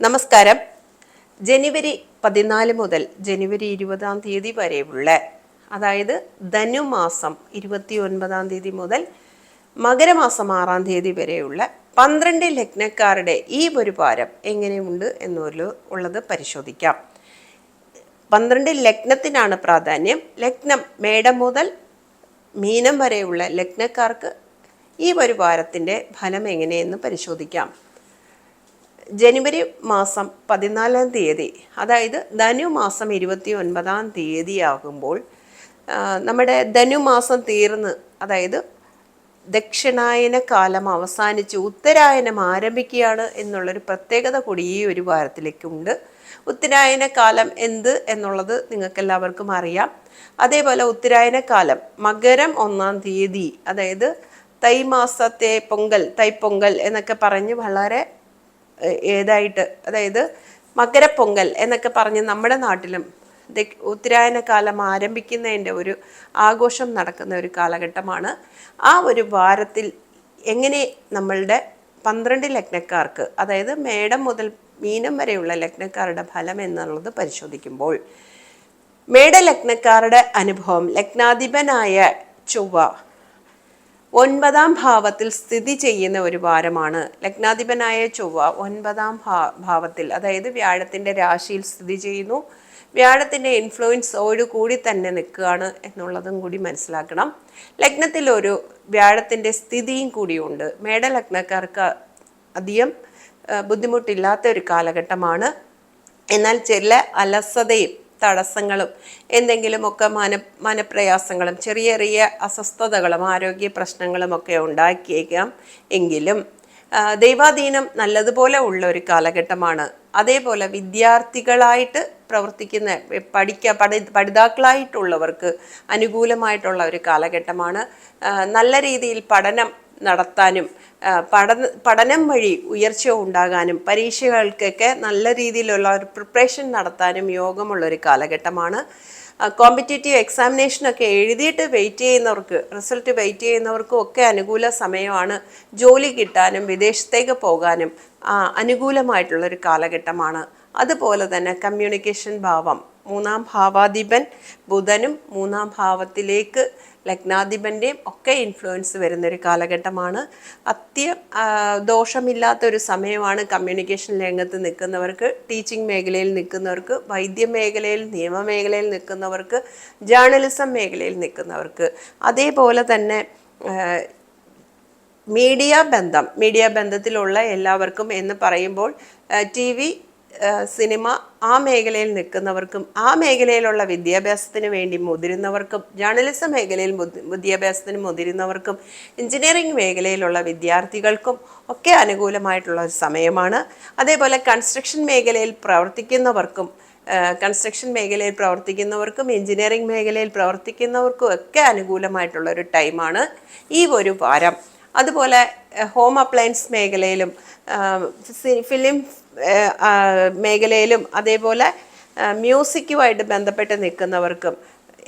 നമസ്കാരം. ജനുവരി പതിനാല് മുതൽ ജനുവരി ഇരുപതാം തീയതി വരെയുള്ള അതായത് ധനുമാസം ഇരുപത്തി ഒൻപതാം തീയതി മുതൽ മകരമാസം ആറാം തീയതി വരെയുള്ള പന്ത്രണ്ട് ലഗ്നക്കാരുടെ ഈ ഒരു വാരം എങ്ങനെയുണ്ട് എന്നൊരു ഉള്ളത് പരിശോധിക്കാം. പന്ത്രണ്ട് ലഗ്നത്തിനാണ് പ്രാധാന്യം. ലഗ്നം മേടം മുതൽ മീനം വരെയുള്ള ലഗ്നക്കാർക്ക് ഈ ഒരു വാരത്തിന്റെ ഫലം എങ്ങനെയെന്ന് പരിശോധിക്കാം. ജനുവരി മാസം പതിനാലാം തീയതി അതായത് ധനുമാസം ഇരുപത്തി ഒൻപതാം തീയതി ആകുമ്പോൾ നമ്മുടെ ധനുമാസം തീർന്ന് അതായത് ദക്ഷിണായന കാലം അവസാനിച്ച് ഉത്തരായനം ആരംഭിക്കുകയാണ് എന്നുള്ളൊരു പ്രത്യേകത കൂടി ഈ ഒരു വാരത്തിലേക്കുണ്ട്. ഉത്തരായന കാലം എന്ത് എന്നുള്ളത് നിങ്ങൾക്ക് എല്ലാവർക്കും അറിയാം. അതേപോലെ ഉത്തരായന കാലം മകരം ഒന്നാം തീയതി അതായത് തൈമാസത്തെ പൊങ്കൽ തൈപ്പൊങ്കൽ എന്നൊക്കെ പറഞ്ഞ് വളരെ ഏതായിട്ട് അതായത് മകരപ്പൊങ്കൽ എന്നൊക്കെ പറഞ്ഞ് നമ്മുടെ നാട്ടിലും ഉത്തരായന കാലം ആരംഭിക്കുന്നതിന്റെ ഒരു ആഘോഷം നടക്കുന്ന ഒരു കാലഘട്ടമാണ്. ആ ഒരു വാരത്തിൽ എങ്ങനെ നമ്മളുടെ പന്ത്രണ്ട് ലഗ്നക്കാർക്ക് അതായത് മേടം മുതൽ മീനം വരെയുള്ള ലഗ്നക്കാരുടെ ഫലം എന്നുള്ളത് പരിശോധിക്കുമ്പോൾ മേടലഗ്നക്കാരുടെ അനുഭവം ലഗ്നാധിപനായ ചൊവ്വ ഒൻപതാം ഭാവത്തിൽ സ്ഥിതി ചെയ്യുന്ന ഒരു വാരമാണ്. ലഗ്നാധിപനായ ചൊവ്വ ഒൻപതാം ഭാ ഭാവത്തിൽ അതായത് വ്യാഴത്തിന്റെ രാശിയിൽ സ്ഥിതി ചെയ്യുന്നു. വ്യാഴത്തിന്റെ ഇൻഫ്ലുവൻസോട് കൂടി തന്നെ നിൽക്കുകയാണ് എന്നുള്ളതും കൂടി മനസ്സിലാക്കണം. ലഗ്നത്തിൽ ഒരു വ്യാഴത്തിന്റെ സ്ഥിതിയും കൂടിയുണ്ട്. മേടലഗ്നക്കാർക്ക് അധികം ബുദ്ധിമുട്ടില്ലാത്ത ഒരു കാലഘട്ടമാണ്. എന്നാൽ ചില അലസതയും തടസ്സങ്ങളും എന്തെങ്കിലുമൊക്കെ മന മനപ്രയാസങ്ങളും ചെറിയ ചെറിയ അസ്വസ്ഥതകളും ആരോഗ്യ പ്രശ്നങ്ങളും ഒക്കെ ഉണ്ടാക്കിയേക്കാം എങ്കിലും ദൈവാധീനം നല്ലതുപോലെ ഉള്ള ഒരു കാലഘട്ടമാണ്. അതേപോലെ വിദ്യാർത്ഥികളായിട്ട് പ്രവർത്തിക്കുന്ന പഠിക്ക പഠി പഠിതാക്കളായിട്ടുള്ളവർക്ക് അനുകൂലമായിട്ടുള്ള ഒരു കാലഘട്ടമാണ്. നല്ല രീതിയിൽ പഠനം നടത്താനും പഠന പഠനം വഴി ഉയർച്ച ഉണ്ടാകാനും പരീക്ഷകൾക്കൊക്കെ നല്ല രീതിയിലുള്ള ഒരു പ്രിപ്പറേഷൻ നടത്താനും യോഗമുള്ള ഒരു കാലഘട്ടമാണ് കോമ്പറ്റേറ്റീവ് എക്സാമിനേഷനൊക്കെ എഴുതിയിട്ട് വെയിറ്റ് ചെയ്യുന്നവർക്ക് റിസൾട്ട് വെയിറ്റ് ചെയ്യുന്നവർക്കും ഒക്കെ അനുകൂല സമയമാണ് ജോലി കിട്ടാനും വിദേശത്തേക്ക് പോകാനും അനുകൂലമായിട്ടുള്ളൊരു കാലഘട്ടമാണ്. അതുപോലെ തന്നെ കമ്മ്യൂണിക്കേഷൻ ഭാവം മൂന്നാം ഭാവാധിപൻ ബുധനും മൂന്നാം ഭാവത്തിലേക്ക് ലഗ്നാധിപന്റെയും ഒക്കെ ഇൻഫ്ലുവൻസ് വരുന്നൊരു കാലഘട്ടമാണ്. അത്യ ദോഷമില്ലാത്ത ഒരു സമയമാണ് കമ്മ്യൂണിക്കേഷൻ രംഗത്ത് നിൽക്കുന്നവർക്ക് ടീച്ചിങ് മേഖലയിൽ നിൽക്കുന്നവർക്ക് വൈദ്യ മേഖലയിൽ നിയമമേഖലയിൽ നിൽക്കുന്നവർക്ക് ജേർണലിസം മേഖലയിൽ നിൽക്കുന്നവർക്ക്. അതേപോലെ തന്നെ മീഡിയ ബന്ധം മീഡിയ ബന്ധത്തിലുള്ള എല്ലാവർക്കും എന്ന് പറയുമ്പോൾ ടി വി സിനിമ ആ മേഖലയിൽ നിൽക്കുന്നവർക്കും ആ മേഖലയിലുള്ള വിദ്യാഭ്യാസത്തിന് വേണ്ടി മുതിരുന്നവർക്കും ജേർണലിസം മേഖലയിൽ വിദ്യാഭ്യാസത്തിന് മുതിരുന്നവർക്കും എഞ്ചിനീയറിംഗ് മേഖലയിലുള്ള വിദ്യാർത്ഥികൾക്കും ഒക്കെ അനുകൂലമായിട്ടുള്ള ഒരു സമയമാണ്. അതേപോലെ കൺസ്ട്രക്ഷൻ മേഖലയിൽ പ്രവർത്തിക്കുന്നവർക്കും കൺസ്ട്രക്ഷൻ മേഖലയിൽ പ്രവർത്തിക്കുന്നവർക്കും എഞ്ചിനീയറിംഗ് മേഖലയിൽ പ്രവർത്തിക്കുന്നവർക്കും ഒക്കെ അനുകൂലമായിട്ടുള്ള ഒരു ടൈമാണ് ഈ ഒരു വാരം. അതുപോലെ ഹോം അപ്ലയൻസ് മേഖലയിലും ഫിലിം മേഖലയിലും അതേപോലെ മ്യൂസിക്കുമായിട്ട് ബന്ധപ്പെട്ട് നിൽക്കുന്നവർക്കും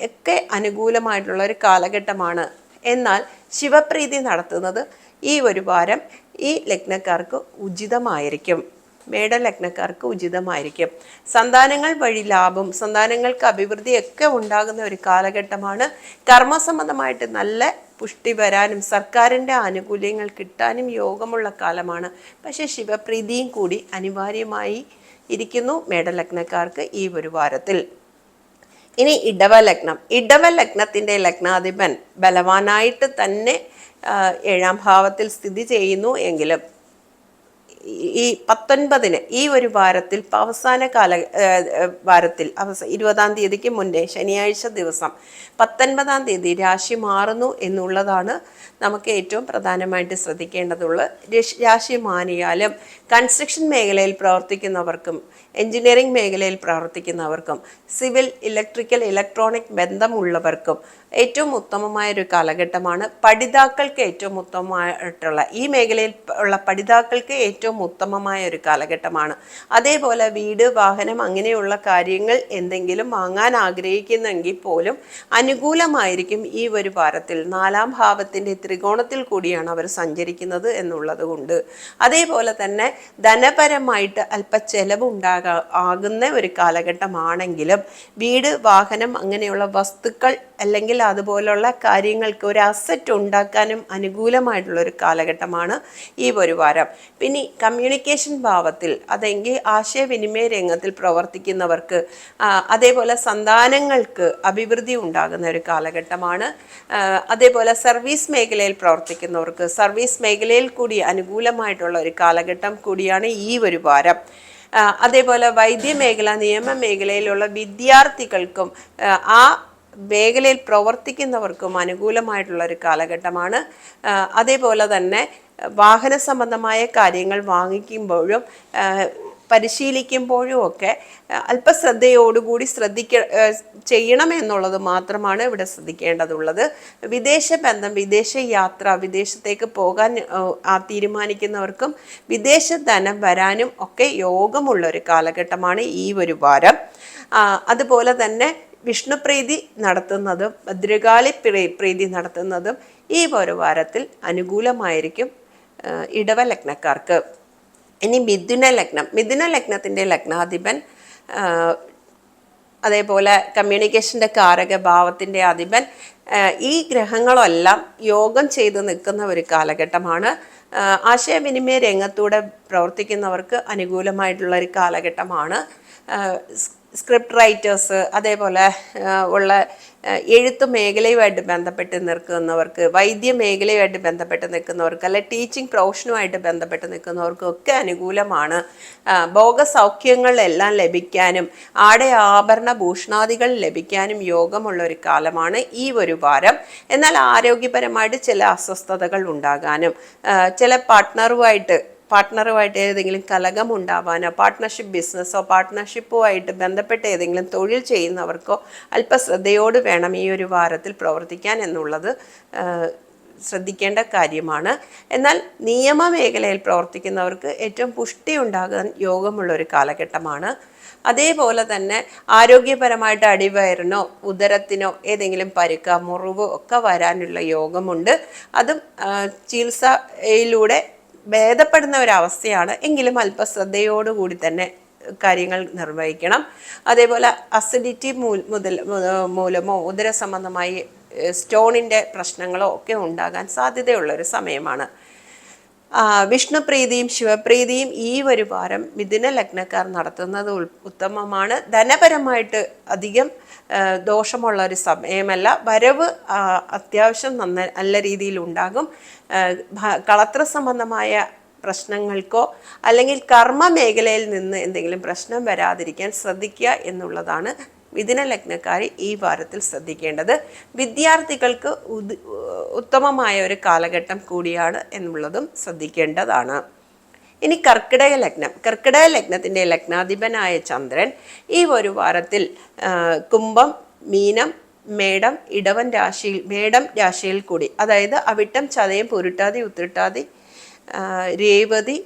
ഒക്കെ അനുകൂലമായിട്ടുള്ള ഒരു കാലഘട്ടമാണ്. എന്നാൽ ശിവപ്രീതി നടത്തുന്നത് ഈ ഒരു വാരം ഈ ലഗ്നക്കാർക്ക് ഉചിതമായിരിക്കും. മേടലഗ്നക്കാർക്ക് ഉചിതമായിരിക്കും. സന്താനങ്ങൾ വഴി ലാഭം സന്താനങ്ങൾക്ക് അഭിവൃദ്ധിയൊക്കെ ഉണ്ടാകുന്ന ഒരു കാലഘട്ടമാണ്. കർമ്മസംബന്ധമായിട്ട് നല്ല പുഷ്ടി വരാനും സർക്കാരിന്റെ ആനുകൂല്യങ്ങൾ കിട്ടാനും യോഗമുള്ള കാലമാണ്. പക്ഷേ ശിവപ്രീതിയും കൂടി അനിവാര്യമായി ഇരിക്കുന്നു മേടലഗ്നക്കാർക്ക് ഈ ഒരു വാരത്തിൽ. ഇനി ഇടവ ലഗ്നം ഇടവ ലഗ്നത്തിന്റെ ലഗ്നാധിപൻ ബലവാനായിട്ട് തന്നെ ഏഴാം ഭാവത്തിൽ സ്ഥിതി ചെയ്യുന്നു എങ്കിലും ഈ- പത്തൊൻപതിന് ഈ ഒരു വാരത്തിൽ അവസാന കാല വാരത്തിൽ അവസ ഇരുപതാം തീയതിക്ക് മുന്നേ ശനിയാഴ്ച ദിവസം പത്തൊൻപതാം തീയതി രാശി മാറുന്നു എന്നുള്ളതാണ് നമുക്ക് ഏറ്റവും പ്രധാനമായിട്ട് ശ്രദ്ധിക്കേണ്ടതുള്ളത് രാശി മാറിയാലും കൺസ്ട്രക്ഷൻ മേഖലയിൽ പ്രവർത്തിക്കുന്നവർക്കും എഞ്ചിനീയറിംഗ് മേഖലയിൽ പ്രവർത്തിക്കുന്നവർക്കും സിവിൽ ഇലക്ട്രിക്കൽ ഇലക്ട്രോണിക് ബന്ധമുള്ളവർക്കും ഏറ്റവും ഉത്തമമായ ഒരു കാലഘട്ടമാണ്. പഠിതാക്കൾക്ക് ഏറ്റവും ഉത്തമമായിട്ടുള്ള ഈ മേഖലയിൽ ഉള്ള പഠിതാക്കൾക്ക് ഏറ്റവും ഉത്തമമായ ഒരു കാലഘട്ടമാണ്. അതേപോലെ വീട് വാഹനം അങ്ങനെയുള്ള കാര്യങ്ങൾ എന്തെങ്കിലും വാങ്ങാൻ ആഗ്രഹിക്കുന്നെങ്കിൽ പോലും അനുകൂലമായിരിക്കും ഈ ഒരു വാരത്തിൽ. നാലാം ഭാവത്തിന്റെ ത്രികോണത്തിൽ കൂടിയാണ് അവർ സഞ്ചരിക്കുന്നത് എന്നുള്ളത് കൊണ്ട് അതേപോലെ തന്നെ ധനപരമായിട്ട് അല്പ ചെലവ് ഉണ്ടാകാ ആകുന്ന ഒരു കാലഘട്ടമാണെങ്കിലും വീട് വാഹനം അങ്ങനെയുള്ള വസ്തുക്കൾ അല്ലെങ്കിൽ അതുപോലുള്ള കാര്യങ്ങൾക്ക് ഒരു അസറ്റ് ഉണ്ടാക്കാനും അനുകൂലമായിട്ടുള്ള ഒരു കാലഘട്ടമാണ് ഈ ഒരു വാരം. പിന്നെ കമ്മ്യൂണിക്കേഷൻ ഭാവത്തിൽ അതെങ്കിൽ ആശയവിനിമയ രംഗത്തിൽ പ്രവർത്തിക്കുന്നവർക്ക് അതേപോലെ സന്താനങ്ങൾക്ക് അഭിവൃദ്ധി ഉണ്ടാകുന്ന ഒരു കാലഘട്ടമാണ്. അതേപോലെ സർവീസ് മേഖലയിൽ പ്രവർത്തിക്കുന്നവർക്ക് സർവീസ് മേഖലയിൽ കൂടി അനുകൂലമായിട്ടുള്ള ഒരു കാലഘട്ടം കൂടിയാണ് ഈ ഒരു വാരം. അതേപോലെ വൈദ്യമേഖല നിയമ മേഖലയിലുള്ള വിദ്യാർത്ഥികൾക്കും ആ മേഖലയിൽ പ്രവർത്തിക്കുന്നവർക്കും അനുകൂലമായിട്ടുള്ള ഒരു കാലഘട്ടമാണ്. അതേപോലെ തന്നെ വാഹന സംബന്ധമായ കാര്യങ്ങൾ വാങ്ങിക്കുമ്പോഴും പരിശീലിക്കുമ്പോഴും ഒക്കെ അല്പശ്രദ്ധയോടുകൂടി ശ്രദ്ധിക്ക ചെയ്യണമെന്നുള്ളത് മാത്രമാണ് ഇവിടെ ശ്രദ്ധിക്കേണ്ടതുള്ളത്. വിദേശ ബന്ധം വിദേശ യാത്ര വിദേശത്തേക്ക് പോകാൻ തീരുമാനിക്കുന്നവർക്കും വിദേശ ധനം വരാനും ഒക്കെ യോഗമുള്ള ഒരു കാലഘട്ടമാണ് ഈ ഒരു വാരം. അതുപോലെ തന്നെ വിഷ്ണുപ്രീതി നടത്തുന്നതും ഭദ്രകാളി പ്രീ- പ്രീതി നടത്തുന്നതും ഈ ഒരു വാരത്തിൽ അനുകൂലമായിരിക്കും ഇടവ ലഗ്നക്കാർക്ക്. ഇനി മിഥുന ലഗ്നം. മിഥുന ലഗ്നത്തിന്റെ ലഗ്നാധിപൻ അതേപോലെ കമ്മ്യൂണിക്കേഷന്റെ കാരക ഭാവത്തിന്റെ അധിപൻ ഈ ഗ്രഹങ്ങളെല്ലാം യോഗം ചെയ്ത് നിൽക്കുന്ന ഒരു കാലഘട്ടമാണ്. ആശയവിനിമയ രംഗത്തൂടെ പ്രവർത്തിക്കുന്നവർക്ക് അനുകൂലമായിട്ടുള്ള ഒരു കാലഘട്ടമാണ്. സ്ക്രിപ്റ്റ് റൈറ്റേഴ്സ് അതേപോലെ ഉള്ള എഴുത്ത് മേഖലയുമായിട്ട് ബന്ധപ്പെട്ട് നിൽക്കുന്നവർക്ക് വൈദ്യ മേഖലയുമായിട്ട് ബന്ധപ്പെട്ട് നിൽക്കുന്നവർക്ക് അല്ലെ ടീച്ചിങ് പ്രൊഫഷനുമായിട്ട് ബന്ധപ്പെട്ട് നിൽക്കുന്നവർക്കൊക്കെ അനുകൂലമാണ്. ആ, ഭോഗസൗഖ്യങ്ങളെല്ലാം ലഭിക്കാനും ആടെ ആഭരണ ഭൂഷണാദികൾ ലഭിക്കാനും യോഗമുള്ള ഒരു കാലമാണ് ഈ ഒരു വാരം. എന്നാൽ ആരോഗ്യപരമായിട്ട് ചില അസ്വസ്ഥതകൾ ഉണ്ടാകാനും ചില പാർട്ട്ണറുമായിട്ട് പാർട്ട്ണറുമായിട്ട് ഏതെങ്കിലും കലകം ഉണ്ടാവാനോ പാർട്ട്ണർഷിപ്പ് ബിസിനസ്സോ പാർട്ട്ണർഷിപ്പുമായിട്ട് ബന്ധപ്പെട്ട് ഏതെങ്കിലും തൊഴിൽ ചെയ്യുന്നവർക്കോ അല്പശ്രദ്ധയോട് വേണം ഈ ഒരു വാരത്തിൽ പ്രവർത്തിക്കാൻ എന്നുള്ളത് ശ്രദ്ധിക്കേണ്ട കാര്യമാണ്. എന്നാൽ നിയമ മേഖലയിൽ പ്രവർത്തിക്കുന്നവർക്ക് ഏറ്റവും പുഷ്ടി ഉണ്ടാകാൻ യോഗമുള്ള ഒരു കാലഘട്ടമാണ്. അതേപോലെ തന്നെ ആരോഗ്യപരമായിട്ട് അടിവയറിനോ ഉദരത്തിനോ ഏതെങ്കിലും പരുക്ക മുറിവ് ഒക്കെ വരാനുള്ള യോഗമുണ്ട്. അതും ചികിത്സയിലൂടെ ഭേദപ്പെടുന്ന ഒരവസ്ഥയാണ്. എങ്കിലും അല്പശ്രദ്ധയോടുകൂടി തന്നെ കാര്യങ്ങൾ നിർവഹിക്കണം. അതേപോലെ അസിഡിറ്റി മുതൽ മൂലമോ ഉദര സംബന്ധമായി സ്റ്റോണിന്റെ പ്രശ്നങ്ങളോ ഒക്കെ ഉണ്ടാകാൻ സാധ്യതയുള്ള ഒരു സമയമാണ് വിഷ്ണുപ്രീതിയും ശിവപ്രീതിയും ഈ ഒരു വാരം മിഥുന ലഗ്നക്കാർ നടത്തുന്നത് ഉത്തമമാണ്. ധനപരമായിട്ട് അധികം ദോഷമുള്ള ഒരു സമയമല്ല. വരവ് അത്യാവശ്യം നന്ന നല്ല രീതിയിൽ ഉണ്ടാകും. കളത്ര സംബന്ധമായ പ്രശ്നങ്ങൾക്കോ അല്ലെങ്കിൽ കർമ്മ മേഖലയിൽ നിന്ന് എന്തെങ്കിലും പ്രശ്നം വരാതിരിക്കാൻ ശ്രദ്ധിക്കുക എന്നുള്ളതാണ് മിഥുന ലഗ്നക്കാർ ഈ വാരത്തിൽ ശ്രദ്ധിക്കേണ്ടത്. വിദ്യാർത്ഥികൾക്ക് ഉത്തമമായ ഒരു കാലഘട്ടം കൂടിയാണ് എന്നുള്ളതും ശ്രദ്ധിക്കേണ്ടതാണ്. ഇനി കർക്കിടക ലഗ്നം. കർക്കിടക ലഗ്നത്തിന്റെ ലഗ്നാധിപനായ ചന്ദ്രൻ ഈ ഒരു വാരത്തിൽ കുംഭം മീനം മേടം ഇടവൻ രാശിയിൽ മേടം രാശിയിൽ കൂടി അതായത് അവിട്ടം ചതയം പൊരുട്ടാതി ഉത്തിട്ടാതി രേവതി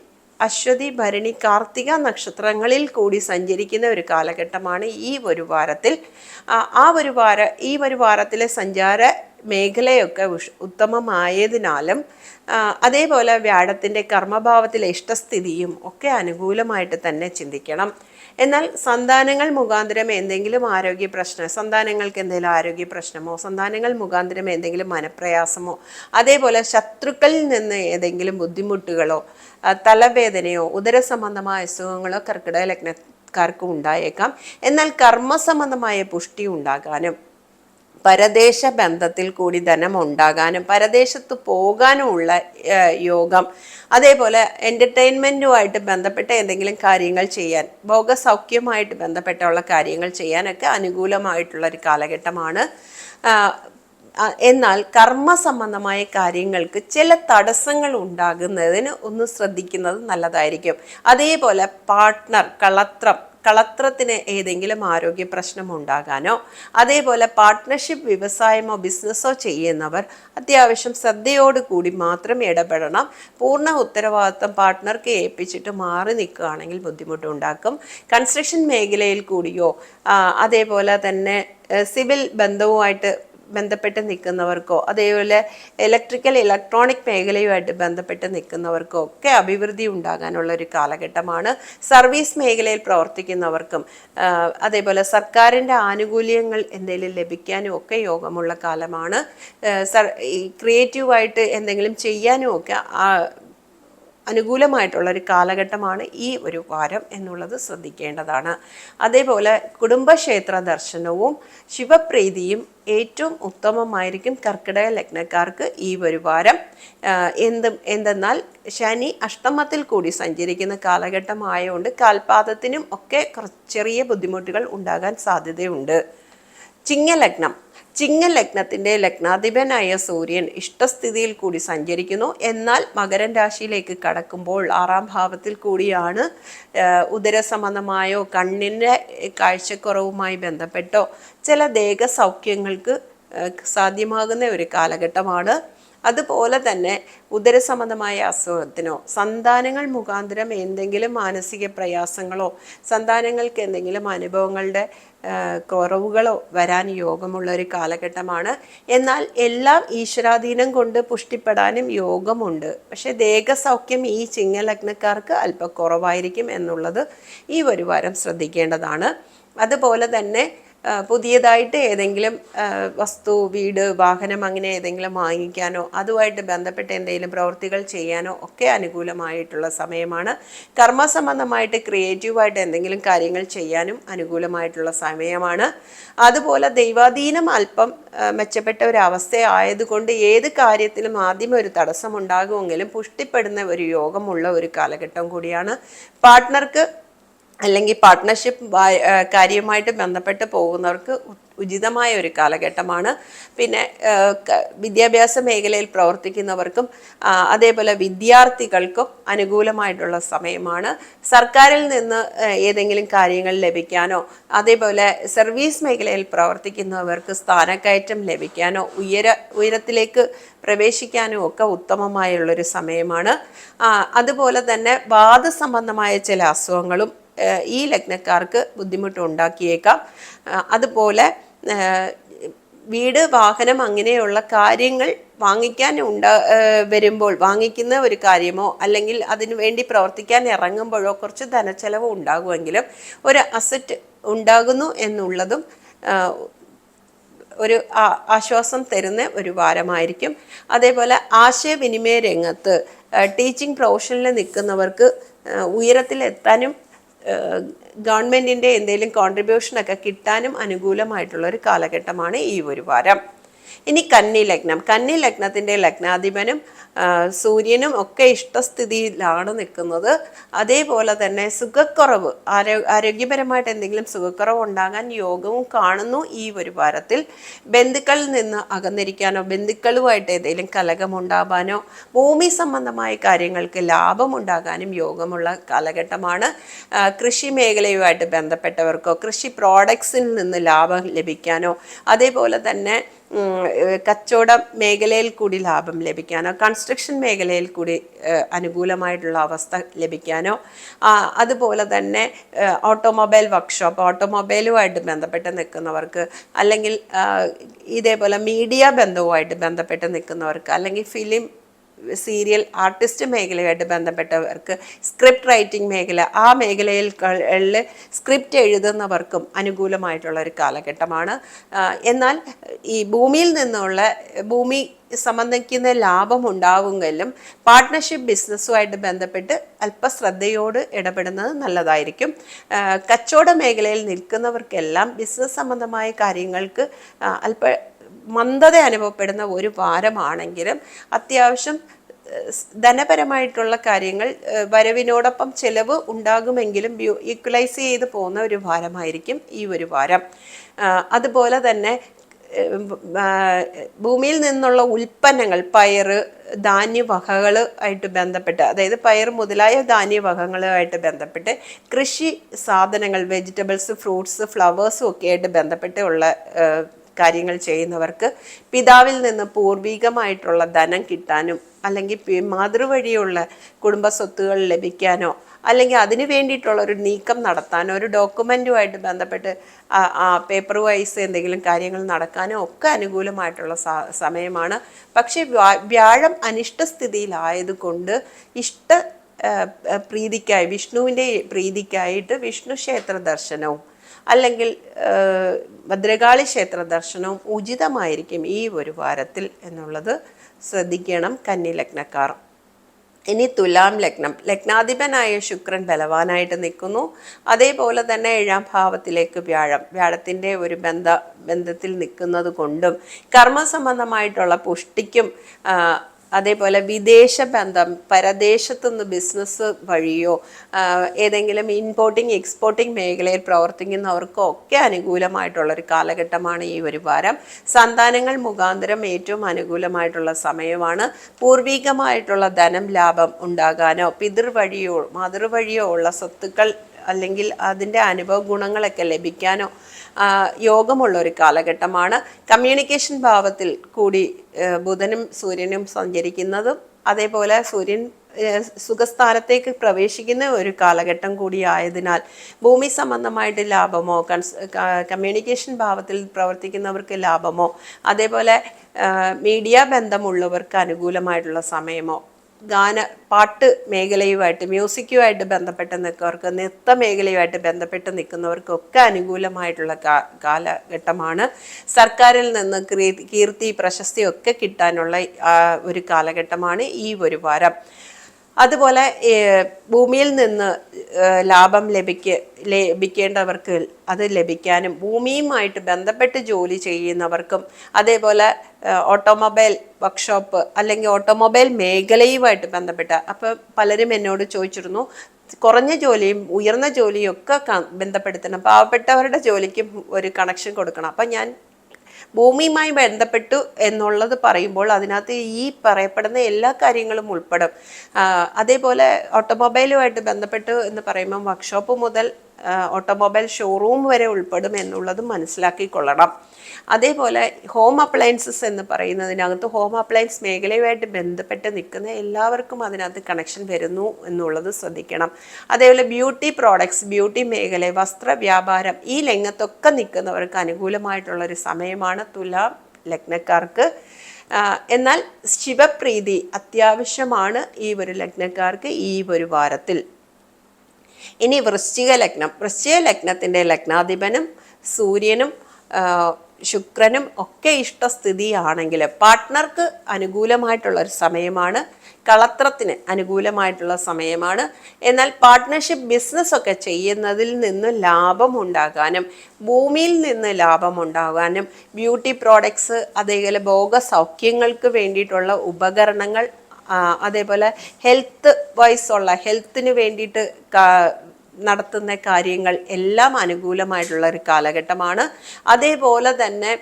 അശ്വതി ഭരണി കാർത്തിക നക്ഷത്രങ്ങളിൽ കൂടി സഞ്ചരിക്കുന്ന ഒരു കാലഘട്ടമാണ് ഈ ഒരു വാരത്തിൽ. ആ ഒരു വാര ഈ ഒരു വാരത്തിലെ സഞ്ചാര മേഖലയൊക്കെ ഉത്തമമായതിനാലും അതേപോലെ വ്യാഴത്തിന്റെ കർമ്മഭാവത്തിലെ ഇഷ്ടസ്ഥിതിയും ഒക്കെ അനുകൂലമായിട്ട് തന്നെ ചിന്തിക്കണം. എന്നാൽ സന്താനങ്ങൾ മുഖാന്തരം എന്തെങ്കിലും ആരോഗ്യ പ്രശ്നം സന്താനങ്ങൾക്ക് എന്തെങ്കിലും ആരോഗ്യ പ്രശ്നമോ സന്താനങ്ങൾ മുഖാന്തരം എന്തെങ്കിലും മനപ്രയാസമോ അതേപോലെ ശത്രുക്കളിൽ നിന്ന് ഏതെങ്കിലും ബുദ്ധിമുട്ടുകളോ തലവേദനയോ ഉദര സംബന്ധമായ അസുഖങ്ങളോ കർക്കിടക ലഗ്നക്കാർക്കും ഉണ്ടായേക്കാം. എന്നാൽ കർമ്മസംബന്ധമായ പുഷ്ടി ഉണ്ടാകാനും പരദേശ ബന്ധത്തിൽ കൂടി ധനം ഉണ്ടാകാനും പരദേശത്ത് പോകാനുമുള്ള യോഗം അതേപോലെ എന്റർടൈൻമെന്റുമായിട്ട് ബന്ധപ്പെട്ട എന്തെങ്കിലും കാര്യങ്ങൾ ചെയ്യാൻ ഭോഗസൗഖ്യമായിട്ട് ബന്ധപ്പെട്ടുള്ള കാര്യങ്ങൾ ചെയ്യാനൊക്കെ അനുകൂലമായിട്ടുള്ള ഒരു കാലഘട്ടമാണ് എന്നാൽ കർമ്മ സംബന്ധമായ കാര്യങ്ങൾക്ക് ചില തടസ്സങ്ങൾ ഉണ്ടാകുന്നതിന് ഒന്ന് ശ്രദ്ധിക്കുന്നത് നല്ലതായിരിക്കും. അതേപോലെ പാർട്ട്ണർ കളത്രം കളത്രത്തിന് ഏതെങ്കിലും ആരോഗ്യ പ്രശ്നം ഉണ്ടാകാനോ അതേപോലെ പാർട്ട്ണർഷിപ്പ് വ്യവസായമോ ബിസിനസ്സോ ചെയ്യുന്നവർ അത്യാവശ്യം ശ്രദ്ധയോടുകൂടി മാത്രം ഇടപെടണം. പൂർണ ഉത്തരവാദിത്തം പാർട്ട്ണർക്ക് ഏൽപ്പിച്ചിട്ട് മാറി നിൽക്കുകയാണെങ്കിൽ ബുദ്ധിമുട്ടുണ്ടാക്കും. കൺസ്ട്രക്ഷൻ മേഖലയിൽ കൂടിയോ അതേപോലെ തന്നെ സിവിൽ ബന്ധവുമായിട്ട് ബന്ധപ്പെട്ട് നിൽക്കുന്നവർക്കോ അതേപോലെ ഇലക്ട്രിക്കൽ ഇലക്ട്രോണിക് മേഖലയുമായിട്ട് ബന്ധപ്പെട്ട് നിൽക്കുന്നവർക്കോ ഒക്കെ അഭിവൃദ്ധി ഉണ്ടാകാനുള്ള ഒരു കാലഘട്ടമാണ്. സർവീസ് മേഖലയിൽ പ്രവർത്തിക്കുന്നവർക്കും അതേപോലെ സർക്കാരിന്റെ ആനുകൂല്യങ്ങൾ എന്തെങ്കിലും ലഭിക്കാനും ഒക്കെ യോഗമുള്ള കാലമാണ്. സർ ക്രിയേറ്റീവായിട്ട് എന്തെങ്കിലും ചെയ്യാനും ഒക്കെ അനുകൂലമായിട്ടുള്ള ഒരു കാലഘട്ടമാണ് ഈ ഒരു വാരം എന്നുള്ളത് ശ്രദ്ധിക്കേണ്ടതാണ്. അതേപോലെ കുടുംബക്ഷേത്ര ദർശനവും ശിവപ്രീതിയും ഏറ്റവും ഉത്തമമായിരിക്കും കർക്കിടക ലഗ്നക്കാർക്ക് ഈ ഒരു വാരം. എന്ത് എന്തെന്നാൽ ശനി അഷ്ടമത്തിൽ കൂടി സഞ്ചരിക്കുന്ന കാലഘട്ടമായതുകൊണ്ട് കാൽപാദത്തിനും ഒക്കെ ചെറിയ ബുദ്ധിമുട്ടുകൾ ഉണ്ടാകാൻ സാധ്യതയുണ്ട്. ചിങ്ങലഗ്നം ചിങ്ങലഗ്നത്തിന്റെ ലഗ്നാധിപനായ സൂര്യൻ ഇഷ്ടസ്ഥിതിയിൽ കൂടി സഞ്ചരിക്കുന്നു. എന്നാൽ മകരൻ രാശിയിലേക്ക് കടക്കുമ്പോൾ ആറാം ഭാവത്തിൽ കൂടിയാണ് ഉദരസംബന്ധമായോ ഉദര സംബന്ധമായോ കണ്ണിന്റെ കാഴ്ചക്കുറവുമായി ബന്ധപ്പെട്ടോ ചില ദേഹസൗഖ്യങ്ങൾക്ക് സാധ്യമാകുന്ന ഒരു കാലഘട്ടമാണ്. അതുപോലെ തന്നെ ഉദരസംബന്ധമായ അസുഖത്തിനോ സന്താനങ്ങൾ മുഖാന്തരം എന്തെങ്കിലും മാനസിക പ്രയാസങ്ങളോ സന്താനങ്ങൾക്ക് എന്തെങ്കിലും അനുഭവങ്ങളുടെ കുറവുകളോ വരാൻ യോഗമുള്ള ഒരു കാലഘട്ടമാണ്. എന്നാൽ എല്ലാം ഈശ്വരാധീനം കൊണ്ട് പുഷ്ടിപ്പെടാനും യോഗമുണ്ട്. പക്ഷെ ദേഹസൗഖ്യം ഈ ചിങ്ങലഗ്നക്കാർക്ക് അല്പം കുറവായിരിക്കും എന്നുള്ളത് ഈ ഒരു വാരം ശ്രദ്ധിക്കേണ്ടതാണ്. അതുപോലെ തന്നെ പുതിയതായിട്ട് ഏതെങ്കിലും വസ്തു വീട് വാഹനം അങ്ങനെ ഏതെങ്കിലും വാങ്ങിക്കാനോ അതുമായിട്ട് ബന്ധപ്പെട്ട് എന്തെങ്കിലും പ്രവൃത്തികൾ ചെയ്യാനോ ഒക്കെ അനുകൂലമായിട്ടുള്ള സമയമാണ്. കർമ്മ സംബന്ധമായിട്ട് ക്രിയേറ്റീവായിട്ട് എന്തെങ്കിലും കാര്യങ്ങൾ ചെയ്യാനും അനുകൂലമായിട്ടുള്ള സമയമാണ്. അതുപോലെ ദൈവാധീനം അല്പം മെച്ചപ്പെട്ട ഒരു അവസ്ഥ ആയതുകൊണ്ട് ഏത് കാര്യത്തിലും ആദ്യം ഒരു തടസ്സമുണ്ടാകുമെങ്കിലും പുഷ്ടിപ്പെടുന്ന ഒരു യോഗമുള്ള ഒരു കാലഘട്ടം കൂടിയാണ്. പാർട്ട്ണർക്ക് അല്ലെങ്കിൽ പാർട്ട്ണർഷിപ്പ് കാര്യവുമായിട്ട് ബന്ധപ്പെട്ട് പോകുന്നവർക്ക് ഉചിതമായ ഒരു കാലഘട്ടമാണ്. പിന്നെ വിദ്യാഭ്യാസ മേഖലയിൽ പ്രവർത്തിക്കുന്നവർക്കും അതേപോലെ വിദ്യാർത്ഥികൾക്കും അനുകൂലമായിട്ടുള്ള സമയമാണ്. സർക്കാരിൽ നിന്ന് ഏതെങ്കിലും കാര്യങ്ങൾ ലഭിക്കാനോ അതേപോലെ സർവീസ് മേഖലയിൽ പ്രവർത്തിക്കുന്നവർക്ക് സ്ഥാനക്കയറ്റം ലഭിക്കാനോ ഉയര ഉയരത്തിലേക്ക് പ്രവേശിക്കാനും ഒക്കെ ഉത്തമമായുള്ളൊരു സമയമാണ്. അതുപോലെ തന്നെ വാദസംബന്ധമായ ചില അസുഖങ്ങളും ഈ ലഗ്നക്കാർക്ക് ബുദ്ധിമുട്ട് ഉണ്ടാക്കിയേക്കാം അതുപോലെ വീട് വാഹനം അങ്ങനെയുള്ള കാര്യങ്ങൾ വാങ്ങിക്കാൻ ഉണ്ടാ വരുമ്പോൾ വാങ്ങിക്കുന്ന ഒരു കാര്യമോ അല്ലെങ്കിൽ അതിനു വേണ്ടി പ്രവർത്തിക്കാൻ ഇറങ്ങുമ്പോഴോ കുറച്ച് ധനച്ചെലവ് ഉണ്ടാകുമെങ്കിലും ഒരു അസറ്റ് ഉണ്ടാകുന്നു എന്നുള്ളതും ഒരു ആശ്വാസം തരുന്ന ഒരു വാരമായിരിക്കും. അതേപോലെ ആശയവിനിമയ രംഗത്ത് ടീച്ചിങ് പ്രൊഫഷനിൽ നിൽക്കുന്നവർക്ക് ഉയരത്തിലെത്താനും ഗവൺമെന്റിന്റെ എന്തെങ്കിലും കോൺട്രിബ്യൂഷനൊക്കെ കിട്ടാനും അനുകൂലമായിട്ടുള്ള ഒരു കാലഘട്ടമാണ് ഈ ഒരു വാരം. ഇനി കന്നി ലഗ്നം. കന്നി ലഗ്നത്തിന്റെ ലഗ്നാധിപനും സൂര്യനും ഒക്കെ ഇഷ്ടസ്ഥിതിയിലാണ് നിൽക്കുന്നത്. അതേപോലെ തന്നെ സുഖക്കുറവ് ആരോ ആരോഗ്യപരമായിട്ട് എന്തെങ്കിലും സുഖക്കുറവ് ഉണ്ടാകാൻ യോഗവും കാണുന്നു ഈ ഒരു വാരത്തിൽ. ബന്ധുക്കളിൽ നിന്ന് അകന്നിരിക്കാനോ ബന്ധുക്കളുമായിട്ട് ഏതെങ്കിലും കലകമുണ്ടാവാനോ ഭൂമി സംബന്ധമായ കാര്യങ്ങൾക്ക് ലാഭമുണ്ടാകാനും യോഗമുള്ള കാലഘട്ടമാണ്. കൃഷി മേഖലയുമായിട്ട് ബന്ധപ്പെട്ടവർക്കോ കൃഷി പ്രോഡക്ട്സിൽ നിന്ന് ലാഭം ലഭിക്കാനോ അതേപോലെ തന്നെ കച്ചവട മേഖലയിൽ കൂടി ലാഭം ലഭിക്കാനോ കൺസ്ട്രക്ഷൻ മേഖലയിൽ കൂടി അനുകൂലമായിട്ടുള്ള അവസ്ഥ ലഭിക്കാനോ അതുപോലെ തന്നെ ഓട്ടോമൊബൈൽ വർക്ക്ഷോപ്പ് ഓട്ടോമൊബൈലുമായിട്ട് ബന്ധപ്പെട്ട് നിൽക്കുന്നവർക്ക് അല്ലെങ്കിൽ ഇതേപോലെ മീഡിയ ബന്ധവുമായിട്ട് ബന്ധപ്പെട്ട് നിൽക്കുന്നവർക്ക് അല്ലെങ്കിൽ ഫിലിം സീരിയൽ ആർട്ടിസ്റ്റ് മേഖലയുമായിട്ട് ബന്ധപ്പെട്ടവർക്ക് സ്ക്രിപ്റ്റ് റൈറ്റിംഗ് മേഖല ആ മേഖലയിൽ സ്ക്രിപ്റ്റ് എഴുതുന്നവർക്കും അനുകൂലമായിട്ടുള്ള ഒരു കാലഘട്ടമാണ്. എന്നാൽ ഈ ഭൂമിയിൽ നിന്നുള്ള ഭൂമി സംബന്ധിക്കുന്ന ലാഭം ഉണ്ടാവുമെങ്കിലും പാർട്ട്ണർഷിപ്പ് ബിസിനസ്സുമായിട്ട് ബന്ധപ്പെട്ട് അല്പ അല്പശ്രദ്ധയോട് ഇടപെടുന്നത് നല്ലതായിരിക്കും. കച്ചവട മേഖലയിൽ നിൽക്കുന്നവർക്കെല്ലാം ബിസിനസ് സംബന്ധമായ കാര്യങ്ങൾക്ക് അല്പ മന്ദത അനുഭവപ്പെടുന്ന ഒരു വാരമാണെങ്കിലും അത്യാവശ്യം ധനപരമായിട്ടുള്ള കാര്യങ്ങൾ വരവിനോടൊപ്പം ചെലവ് ഉണ്ടാകുമെങ്കിലും ഈക്വലൈസ് ചെയ്ത് പോകുന്ന ഒരു വാരമായിരിക്കും ഈ ഒരു വാരം. അതുപോലെ തന്നെ ഭൂമിയിൽ നിന്നുള്ള ഉൽപ്പന്നങ്ങൾ പയറ് ധാന്യവകകൾ ആയിട്ട് ബന്ധപ്പെട്ട് അതായത് പയർ മുതലായ ധാന്യവകങ്ങളുമായിട്ട് ബന്ധപ്പെട്ട് കൃഷി സാധനങ്ങൾ വെജിറ്റബിൾസ് ഫ്രൂട്ട്സ് ഫ്ലവേഴ്സും ഒക്കെ ആയിട്ട് ബന്ധപ്പെട്ടുള്ള ഏഹ്, കാര്യങ്ങൾ ചെയ്യുന്നവർക്ക് പിതാവിൽ നിന്ന് പൂർവികമായിട്ടുള്ള ധനം കിട്ടാനും അല്ലെങ്കിൽ മാതൃവഴിയുള്ള കുടുംബ സ്വത്തുകൾ ലഭിക്കാനോ അല്ലെങ്കിൽ അതിന് വേണ്ടിയിട്ടുള്ള ഒരു നീക്കം നടത്താനോ ഒരു ഡോക്യുമെന്റുമായിട്ട് ബന്ധപ്പെട്ട് പേപ്പർ വൈസ് എന്തെങ്കിലും കാര്യങ്ങൾ നടക്കാനോ ഒക്കെ അനുകൂലമായിട്ടുള്ള സമയമാണ്. പക്ഷേ വ്യാഴം അനിഷ്ടസ്ഥിതിയിലായതുകൊണ്ട് ഇഷ്ട പ്രീതിക്കായി വിഷ്ണുവിന്റെ പ്രീതിക്കായിട്ട് വിഷ്ണു ക്ഷേത്ര ദർശനവും അല്ലെങ്കിൽ ഭദ്രകാളി ക്ഷേത്ര ദർശനവും ഉചിതമായിരിക്കും ഈ ഒരു വാരത്തിൽ എന്നുള്ളത് ശ്രദ്ധിക്കണം കന്നി ലഗ്നക്കാർ. ഇനി തുലാം ലഗ്നം. ലഗ്നാധിപനായ ശുക്രൻ ബലവാനായിട്ട് നിൽക്കുന്നു. അതേപോലെ തന്നെ ഏഴാം ഭാവത്തിലേക്ക് വ്യാഴം. വ്യാഴത്തിന്റെ ഒരു ബന്ധ ബന്ധത്തിൽ നിൽക്കുന്നത് കൊണ്ടും കർമ്മസംബന്ധമായിട്ടുള്ള പുഷ്ടിക്കും അതേപോലെ വിദേശ ബന്ധം പരദേശത്തു നിന്ന് ബിസിനസ് വഴിയോ ഏതെങ്കിലും ഇമ്പോർട്ടിങ് എക്സ്പോർട്ടിംഗ് മേഖലയിൽ പ്രവർത്തിക്കുന്നവർക്കോ ഒക്കെ അനുകൂലമായിട്ടുള്ള ഒരു കാലഘട്ടമാണ് ഈ ഒരു വാരം. സന്താനങ്ങൾ മുഖാന്തരം ഏറ്റവും അനുകൂലമായിട്ടുള്ള സമയമാണ്. പൂർവികമായിട്ടുള്ള ധനം ലാഭം ഉണ്ടാകാനോ പിതൃവഴിയോ മാതൃവഴിയോ ഉള്ള സ്വത്തുക്കൾ അല്ലെങ്കിൽ അതിന്റെ അനുഭവ ഗുണങ്ങളൊക്കെ ലഭിക്കാനോ യോഗമുള്ള ഒരു കാലഘട്ടമാണ്. കമ്മ്യൂണിക്കേഷൻ ഭാവത്തിൽ കൂടി ബുധനും സൂര്യനും സഞ്ചരിക്കുന്നതും അതേപോലെ സൂര്യൻ സുഖസ്ഥാനത്തേക്ക് പ്രവേശിക്കുന്ന ഒരു കാലഘട്ടം കൂടി ആയതിനാൽ ഭൂമി സംബന്ധമായിട്ട് ലാഭമോ കൺസ് കമ്മ്യൂണിക്കേഷൻ ഭാവത്തിൽ പ്രവർത്തിക്കുന്നവർക്ക് ലാഭമോ അതേപോലെ മീഡിയ ബന്ധമുള്ളവർക്ക് അനുകൂലമായിട്ടുള്ള സമയമോ ഗാന പാട്ട് മേഖലയുമായിട്ട് മ്യൂസിക്കുമായിട്ട് ബന്ധപ്പെട്ട് നിൽക്കുന്നവർക്ക് നൃത്ത മേഖലയുമായിട്ട് ബന്ധപ്പെട്ട് നിൽക്കുന്നവർക്കൊക്കെ അനുകൂലമായിട്ടുള്ള കാലഘട്ടമാണ്. സർക്കാരിൽ നിന്ന് കീർത്തി പ്രശസ്തിയൊക്കെ കിട്ടാനുള്ള ഒരു കാലഘട്ടമാണ് ഈ ഒരു വാരം. അതുപോലെ ഭൂമിയിൽ നിന്ന് ലാഭം ലഭിക്ക ലഭിക്കേണ്ടവർക്ക് അത് ലഭിക്കാനും ഭൂമിയുമായിട്ട് ബന്ധപ്പെട്ട് ജോലി ചെയ്യുന്നവർക്കും അതേപോലെ ഓട്ടോമൊബൈൽ വർക്ക്ഷോപ്പ് അല്ലെങ്കിൽ ഓട്ടോമൊബൈൽ മേഖലയുമായിട്ട് ബന്ധപ്പെട്ട അപ്പം പലരും എന്നോട് ചോദിച്ചിരുന്നു കുറഞ്ഞ ജോലിയും ഉയർന്ന ജോലിയും ഒക്കെ ബന്ധപ്പെടുത്തണം. പാവപ്പെട്ടവരുടെ ജോലിക്കും ഒരു കണക്ഷൻ കൊടുക്കണം. അപ്പം ഞാൻ ഭൂമിയുമായി ബന്ധപ്പെട്ടു എന്നുള്ളത് പറയുമ്പോൾ അതിനകത്ത് ഈ പറയപ്പെടുന്ന എല്ലാ കാര്യങ്ങളും ഉൾപ്പെടും. അതേപോലെ ഓട്ടോമൊബൈലുമായിട്ട് ബന്ധപ്പെട്ടു എന്ന് പറയുമ്പോൾ വർക്ക്ഷോപ്പ് മുതൽ ഓട്ടോമൊബൈൽ ഷോറൂം വരെ ഉൾപ്പെടും എന്നുള്ളതും മനസ്സിലാക്കിക്കൊള്ളണം. അതേപോലെ ഹോം അപ്ലയൻസസ് എന്ന് പറയുന്നതിനകത്ത് ഹോം അപ്ലയൻസ് മേഖലയുമായിട്ട് ബന്ധപ്പെട്ട് നിൽക്കുന്ന എല്ലാവർക്കും അതിനകത്ത് കണക്ഷൻ വരുന്നു എന്നുള്ളത് ശ്രദ്ധിക്കണം. അതേപോലെ ബ്യൂട്ടി പ്രോഡക്ട്സ് ബ്യൂട്ടി മേഖല വസ്ത്ര വ്യാപാരം ഈ രംഗത്തൊക്കെ നിൽക്കുന്നവർക്ക് അനുകൂലമായിട്ടുള്ള ഒരു സമയമാണ് തുലാം ലഗ്നക്കാർക്ക്. എന്നാൽ ശിവപ്രീതി അത്യാവശ്യമാണ് ഈ ഒരു ലഗ്നക്കാർക്ക് ഈ ഒരു വാരത്തിൽ. ഇനി വൃശ്ചിക ലഗ്നം. വൃശ്ചിക ലഗ്നത്തിന്റെ ലഗ്നാധിപനും സൂര്യനും ശുക്രനും ഒക്കെ ഇഷ്ടസ്ഥിതിയാണെങ്കിൽ പാർട്ട്ണർക്ക് അനുകൂലമായിട്ടുള്ള ഒരു സമയമാണ് കളത്രത്തിന് അനുകൂലമായിട്ടുള്ള സമയമാണ്. എന്നാൽ പാർട്ട്ണർഷിപ്പ് ബിസിനസ് ഒക്കെ ചെയ്യുന്നതിൽ നിന്ന് ലാഭം ഉണ്ടാകാനും ഭൂമിയിൽ നിന്ന് ലാഭം ഉണ്ടാകാനും ബ്യൂട്ടി പ്രോഡക്ട്സ് അതേപോലെ ഭോഗ സൗഖ്യങ്ങൾക്ക് വേണ്ടിയിട്ടുള്ള ഉപകരണങ്ങൾ അതേപോലെ ഹെൽത്ത് വൈസ് ഉള്ള ഹെൽത്തിന് വേണ്ടിയിട്ട് നടത്തുന്ന കാര്യങ്ങൾ എല്ലാം അനുകൂലമായിട്ടുള്ള ഒരു കാലഘട്ടമാണ്. അതേപോലെ തന്നെ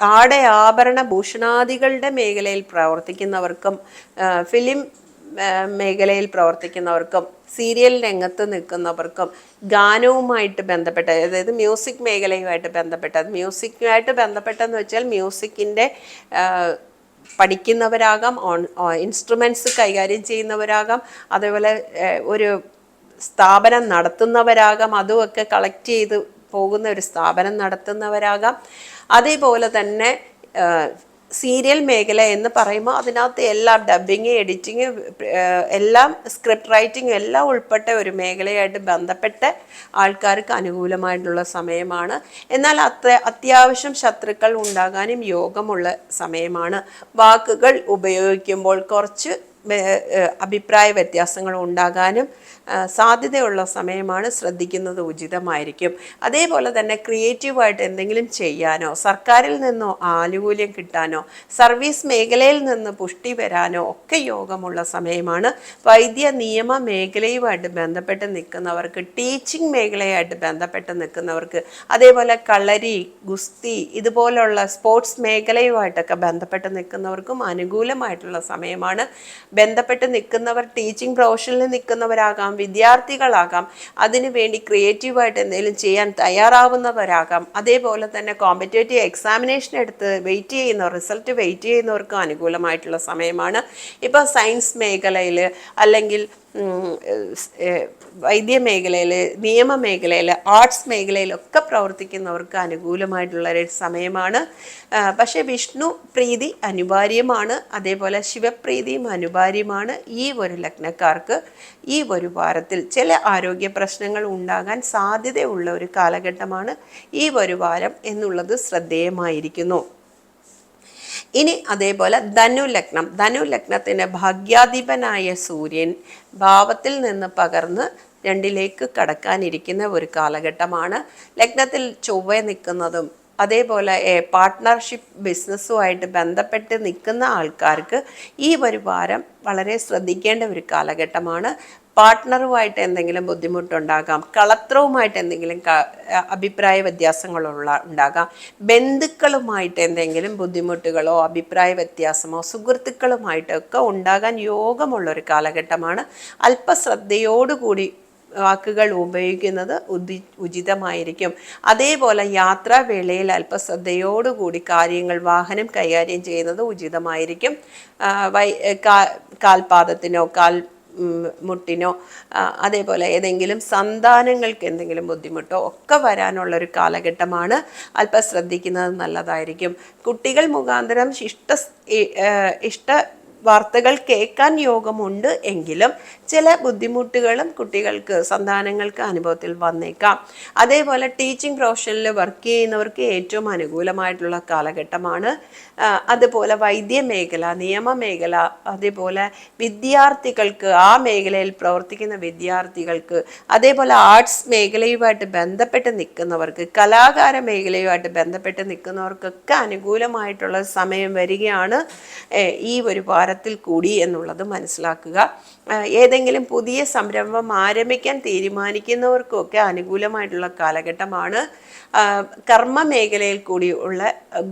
ആടയാഭരണ ഭൂഷണാദികളുടെ മേഖലയിൽ പ്രവർത്തിക്കുന്നവർക്കും ഫിലിം മേഖലയിൽ പ്രവർത്തിക്കുന്നവർക്കും സീരിയൽ രംഗത്ത് നിൽക്കുന്നവർക്കും ഗാനവുമായിട്ട് ബന്ധപ്പെട്ട അതായത് മ്യൂസിക് മേഖലയുമായിട്ട് ബന്ധപ്പെട്ട മ്യൂസിക്കുമായിട്ട് ബന്ധപ്പെട്ടെന്ന് വെച്ചാൽ മ്യൂസിക്കിന്റെ പഠിക്കുന്നവരാകാം ഓൺ ഇൻസ്ട്രുമെന്റ്സ് കൈകാര്യം ചെയ്യുന്നവരാകാം. അതേപോലെ ഒരു സ്ഥാപനം നടത്തുന്നവരാകാം അതുമൊക്കെ കളക്ട് ചെയ്ത് പോകുന്ന ഒരു സ്ഥാപനം നടത്തുന്നവരാകാം. അതേപോലെ തന്നെ സീരിയൽ മേഖല എന്ന് പറയുമ്പോൾ അതിനകത്ത് എല്ലാം ഡബിങ് എഡിറ്റിങ് എല്ലാം സ്ക്രിപ്റ്റ് റൈറ്റിംഗ് എല്ലാം ഉൾപ്പെട്ട ഒരു മേഖലയായിട്ട് ബന്ധപ്പെട്ട ആൾക്കാർക്ക് അനുകൂലമായിട്ടുള്ള സമയമാണ്. എന്നാൽ അത്ര അത്യാവശ്യം ശത്രുക്കൾ ഉണ്ടാകാനും യോഗമുള്ള സമയമാണ്. വാക്കുകൾ ഉപയോഗിക്കുമ്പോൾ കുറച്ച് അഭിപ്രായ വ്യത്യാസങ്ങൾ ഉണ്ടാകാനും സാധ്യതയുള്ള സമയമാണ് ശ്രദ്ധിക്കുന്നത് ഉചിതമായിരിക്കും. അതേപോലെ തന്നെ ക്രിയേറ്റീവായിട്ട് എന്തെങ്കിലും ചെയ്യാനോ സർക്കാരിൽ നിന്നോ ആനുകൂല്യം കിട്ടാനോ സർവീസ് മേഖലയിൽ നിന്ന് പുഷ്ടി വരാനോ ഒക്കെ യോഗമുള്ള സമയമാണ്. വൈദ്യ നിയമ മേഖലയുമായിട്ട് ബന്ധപ്പെട്ട് നിൽക്കുന്നവർക്ക് ടീച്ചിങ് മേഖലയായിട്ട് ബന്ധപ്പെട്ട് നിൽക്കുന്നവർക്ക് അതേപോലെ കളരി ഗുസ്തി ഇതുപോലുള്ള സ്പോർട്സ് മേഖലയുമായിട്ടൊക്കെ ബന്ധപ്പെട്ട് നിൽക്കുന്നവർക്കും അനുകൂലമായിട്ടുള്ള സമയമാണ്. ബന്ധപ്പെട്ട് നിൽക്കുന്നവർ ടീച്ചിങ് പ്രൊഫഷനിൽ നിൽക്കുന്നവരാകാം വിദ്യാർത്ഥികളാകാം അതിനു വേണ്ടി ക്രിയേറ്റീവായിട്ട് എന്തെങ്കിലും ചെയ്യാൻ തയ്യാറാവുന്നവരാകാം. അതേപോലെ തന്നെ കോമ്പറ്റേറ്റീവ് എക്സാമിനേഷൻ എടുത്ത് വെയിറ്റ് ചെയ്യുന്ന റിസൾട്ട് വെയിറ്റ് ചെയ്യുന്നവർക്കും അനുകൂലമായിട്ടുള്ള സമയമാണ്. ഇപ്പോൾ സയൻസ് മേഖലയിൽ അല്ലെങ്കിൽ വൈദ്യ മേഖലയിൽ നിയമ മേഖലയിൽ ആർട്സ് മേഖലയിലൊക്കെ പ്രവർത്തിക്കുന്നവർക്ക് അനുകൂലമായിട്ടുള്ള ഒരു സമയമാണ്. പക്ഷേ വിഷ്ണു പ്രീതി അനിവാര്യമാണ്. അതേപോലെ ശിവപ്രീതിയും അനിവാര്യമാണ്. ഈ ഒരു ലഗ്നക്കാർക്ക് ഈ ഒരു വാരത്തിൽ ചില ആരോഗ്യ പ്രശ്നങ്ങൾ ഉണ്ടാകാൻ സാധ്യതയുള്ള ഒരു കാലഘട്ടമാണ് ഈ ഒരു വാരം എന്നുള്ളത് ശ്രദ്ധേയമായിരിക്കുന്നു. ഇനി അതേപോലെ ധനു ലഗ്നം. ധനു ലഗ്നത്തിന് ഭാഗ്യാധിപനായ സൂര്യൻ ഭാവത്തിൽ നിന്ന് പകർന്ന് രണ്ടിലേക്ക് കടക്കാനിരിക്കുന്ന ഒരു കാലഘട്ടമാണ്. ലഗ്നത്തിൽ ചൊവ്വ നിൽക്കുന്നതും അതേപോലെ പാർട്ട്ണർഷിപ്പ് ബിസിനസ്സുമായിട്ട് ബന്ധപ്പെട്ട് നിൽക്കുന്ന ആൾക്കാർക്ക് ഈ ഒരു വാരം വളരെ ശ്രദ്ധിക്കേണ്ട ഒരു കാലഘട്ടമാണ്. പാർട്ട്ണറുമായിട്ട് എന്തെങ്കിലും ബുദ്ധിമുട്ടുണ്ടാകാം കളത്രവുമായിട്ട് എന്തെങ്കിലും അഭിപ്രായ വ്യത്യാസങ്ങളുള്ള ഉണ്ടാകാം ബന്ധുക്കളുമായിട്ട് എന്തെങ്കിലും ബുദ്ധിമുട്ടുകളോ അഭിപ്രായ വ്യത്യാസമോ സുഹൃത്തുക്കളുമായിട്ടൊക്കെ ഉണ്ടാകാൻ യോഗമുള്ളൊരു കാലഘട്ടമാണ്. അല്പശ്രദ്ധയോടുകൂടി വാക്കുകൾ ഉപയോഗിക്കുന്നത് ഉദി ഉചിതമായിരിക്കും. അതേപോലെ യാത്രാവേളയിൽ അല്പശ്രദ്ധയോടുകൂടി കാര്യങ്ങൾ വാഹനം കൈകാര്യം ചെയ്യുന്നത് ഉചിതമായിരിക്കും. വൈ കാൽപാദത്തിനോ കാൽ മുട്ടിനോ അതേപോലെ ഏതെങ്കിലും സന്താനങ്ങൾക്ക് എന്തെങ്കിലും ബുദ്ധിമുട്ടോ ഒക്കെ വരാനുള്ള ഒരു കാലഘട്ടമാണ് അല്പം ശ്രദ്ധിക്കുന്നത് നല്ലതായിരിക്കും. കുട്ടികൾ മുഖാന്തരം ഇഷ്ട ഇഷ്ട വാർത്തകൾ കേൾക്കാൻ യോഗമുണ്ട് എങ്കിലും ചില ബുദ്ധിമുട്ടുകളും കുട്ടികൾക്ക് സന്താനങ്ങൾക്ക് അനുഭവത്തിൽ വന്നേക്കാം. അതേപോലെ ടീച്ചിങ് പ്രൊഫഷനിൽ വർക്ക് ചെയ്യുന്നവർക്ക് ഏറ്റവും അനുകൂലമായിട്ടുള്ള കാലഘട്ടമാണ്. അതുപോലെ വൈദ്യ മേഖല നിയമ മേഖല അതേപോലെ വിദ്യാർത്ഥികൾക്ക് ആ മേഖലയിൽ പ്രവർത്തിക്കുന്ന വിദ്യാർത്ഥികൾക്ക് അതേപോലെ ആർട്സ് മേഖലയുമായിട്ട് ബന്ധപ്പെട്ട് നിൽക്കുന്നവർക്ക് കലാകാര മേഖലയുമായിട്ട് ബന്ധപ്പെട്ട് നിൽക്കുന്നവർക്കൊക്കെ അനുകൂലമായിട്ടുള്ള സമയം വരികയാണ് ഈ ഒരു വാരത്തിൽ കൂടി എന്നുള്ളത് മനസ്സിലാക്കുക. ഏതെങ്കിലും പുതിയ സംരംഭം ആരംഭിക്കാൻ തീരുമാനിക്കുന്നവർക്കൊക്കെ അനുകൂലമായിട്ടുള്ള കാലഘട്ടമാണ്. കർമ്മ മേഖലയിൽ കൂടി ഉള്ള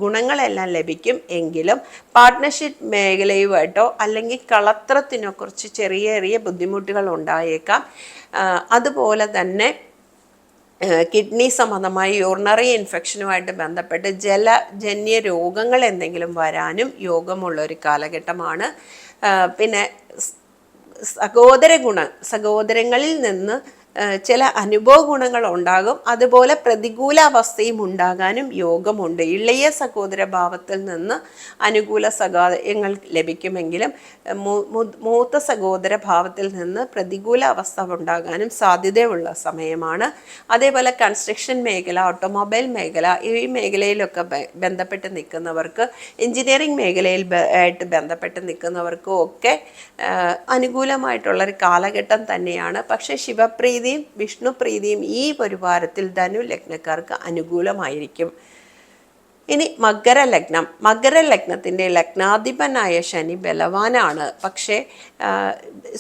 ഗുണങ്ങളെല്ലാം ലഭിക്കും എങ്കിലും പാർട്ട്ണർഷിപ്പ് മേഖലയുമായിട്ടോ അല്ലെങ്കിൽ കളത്രത്തിനോ കുറച്ച് ചെറിയ ചെറിയ ബുദ്ധിമുട്ടുകൾ ഉണ്ടായേക്കാം. അതുപോലെ തന്നെ കിഡ്നി സംബന്ധമായി യൂറിനറി ഇൻഫെക്ഷനുമായിട്ട് ബന്ധപ്പെട്ട് ജലജന്യ രോഗങ്ങൾ എന്തെങ്കിലും വരാനും യോഗമുള്ള ഒരു കാലഘട്ടമാണ്. പിന്നെ സഹോദര ഗുണം സഹോദരങ്ങളിൽ നിന്ന് ചില അനുഭവ ഗുണങ്ങൾ ഉണ്ടാകും അതുപോലെ പ്രതികൂല അവസ്ഥയും ഉണ്ടാകാനും യോഗമുണ്ട്. ഇളയ സഹോദര ഭാവത്തിൽ നിന്ന് അനുകൂല സഹായങ്ങൾ ലഭിക്കുമെങ്കിലും മൂത്ത സഹോദര ഭാവത്തിൽ നിന്ന് പ്രതികൂല അവസ്ഥ ഉണ്ടാകാനും സാധ്യതയുള്ള സമയമാണ്. അതേപോലെ കൺസ്ട്രക്ഷൻ മേഖല ഓട്ടോമൊബൈൽ മേഖല ഈ മേഖലയിലൊക്കെ ബന്ധപ്പെട്ട് നിൽക്കുന്നവർക്ക് എഞ്ചിനീയറിംഗ് മേഖലയിൽ ആയിട്ട് ബന്ധപ്പെട്ട് നിൽക്കുന്നവർക്കും ഒക്കെ അനുകൂലമായിട്ടുള്ളൊരു കാലഘട്ടം തന്നെയാണ്. പക്ഷേ ശിവപ്രീതിയും വിഷ്ണുപ്രീതിയും ഈ പരിവാരത്തിൽ ധനു ലഗ്നക്കാർക്ക് അനുകൂലമായിരിക്കും. ഇനി മകര ലഗ്നം. മകര ലഗ്നത്തിന്റെ ലഗ്നാധിപനായ ശനി ബലവാനാണ്. പക്ഷേ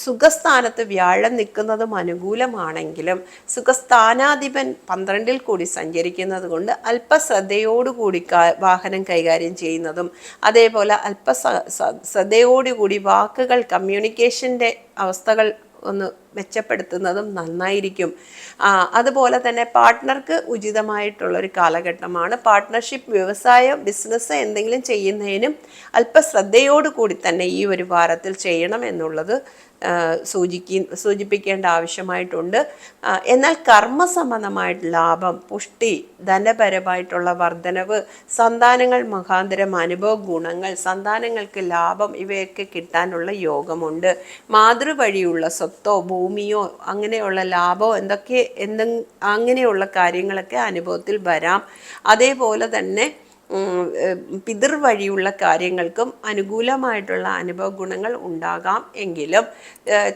സുഖസ്ഥാനത്ത് വ്യാഴം നിൽക്കുന്നതും അനുകൂലമാണെങ്കിലും സുഖസ്ഥാനാധിപൻ പന്ത്രണ്ടിൽ കൂടി സഞ്ചരിക്കുന്നത് കൊണ്ട് അല്പശ്രദ്ധയോടുകൂടി വാഹനം കൈകാര്യം ചെയ്യുന്നതും അതേപോലെ അല്പ ശ്രദ്ധയോടുകൂടി വാക്കുകൾ കമ്മ്യൂണിക്കേഷന്റെ അവസ്ഥകൾ ഒന്ന് മെച്ചപ്പെടുത്തുന്നതും നന്നായിരിക്കും. അതുപോലെ തന്നെ പാർട്ട്ണർക്ക് ഉചിതമായിട്ടുള്ളൊരു കാലഘട്ടമാണ്. പാർട്ട്ണർഷിപ്പ് വ്യവസായം ബിസിനസ് എന്തെങ്കിലും ചെയ്യുന്നതിനും അല്പശ്രദ്ധയോടുകൂടി തന്നെ ഈ ഒരു വാരത്തിൽ ചെയ്യണം എന്നുള്ളത് സൂചിക്കി സൂചിപ്പിക്കേണ്ട ആവശ്യമായിട്ടുണ്ട്. എന്നാൽ കർമ്മ സംബന്ധമായിട്ട് ലാഭം പുഷ്ടി ധനപരമായിട്ടുള്ള വർധനവ് സന്താനങ്ങൾ മുഖാന്തരം അനുഭവ ഗുണങ്ങൾ സന്താനങ്ങൾക്ക് ലാഭം ഇവയൊക്കെ കിട്ടാനുള്ള യോഗമുണ്ട്. മാതൃവഴിയുള്ള സ്വത്തോ ഭൂമിയോ അങ്ങനെയുള്ള ലാഭമോ എന്തൊക്കെ എന്തെങ്കിലും അങ്ങനെയുള്ള കാര്യങ്ങളൊക്കെ അനുഭവത്തിൽ വരാം. അതേപോലെ തന്നെ പിതൃ വഴിയുള്ള കാര്യങ്ങൾക്കും അനുകൂലമായിട്ടുള്ള അനുഭവ ഗുണങ്ങൾ ഉണ്ടാകാം എങ്കിലും